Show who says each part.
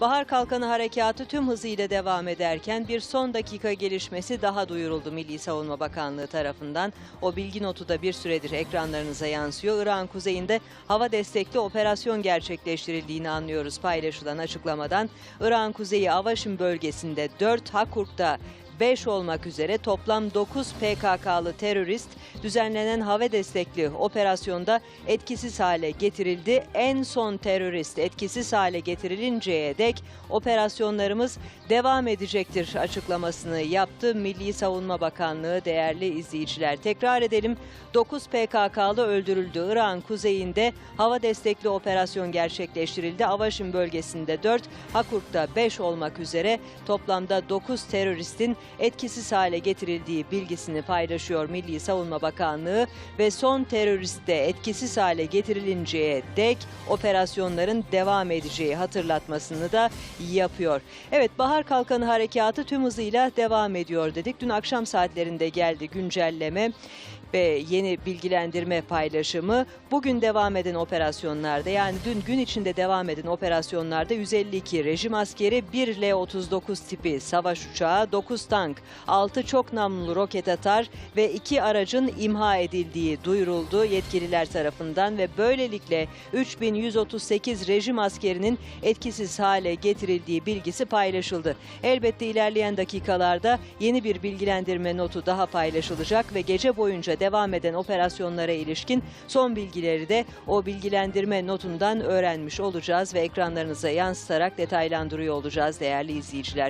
Speaker 1: Bahar Kalkanı Harekatı tüm hızıyla devam ederken bir son dakika gelişmesi daha duyuruldu Milli Savunma Bakanlığı tarafından. O bilgi notu da bir süredir ekranlarınıza yansıyor. Irak'ın kuzeyinde hava destekli operasyon gerçekleştirildiğini anlıyoruz paylaşılan açıklamadan. Irak'ın kuzeyi Avaşin bölgesinde 4, Hakurk'ta 5 olmak üzere toplam 9 PKK'lı terörist düzenlenen hava destekli operasyonda etkisiz hale getirildi. En son terörist etkisiz hale getirilinceye dek operasyonlarımız devam edecektir açıklamasını yaptı Milli Savunma Bakanlığı değerli izleyiciler. Tekrar edelim 9 PKK'lı öldürüldü. Irak'ın kuzeyinde hava destekli operasyon gerçekleştirildi. Avaşin bölgesinde 4, Hakurk'ta 5 olmak üzere toplamda 9 teröristin etkisiz hale getirildiği bilgisini paylaşıyor Milli Savunma Bakanlığı ve son terörist etkisiz hale getirilinceye dek operasyonların devam edeceği hatırlatmasını da yapıyor. Evet Bahar Kalkanı Harekatı tüm hızıyla devam ediyor dedik. Dün akşam saatlerinde geldi güncelleme ve yeni bilgilendirme paylaşımı bugün devam eden operasyonlarda yani dün gün içinde devam eden operasyonlarda 152 rejim askeri 1 L-39 tipi savaş uçağı 9 tank 6 çok namlulu roket atar ve 2 aracın imha edildiği duyuruldu yetkililer tarafından ve böylelikle 3138 rejim askerinin etkisiz hale getirildiği bilgisi paylaşıldı. Elbette ilerleyen dakikalarda yeni bir bilgilendirme notu daha paylaşılacak ve gece boyunca devam eden operasyonlara ilişkin son bilgileri de o bilgilendirme notundan öğrenmiş olacağız ve ekranlarınıza yansıtarak detaylandırıyor olacağız değerli izleyiciler.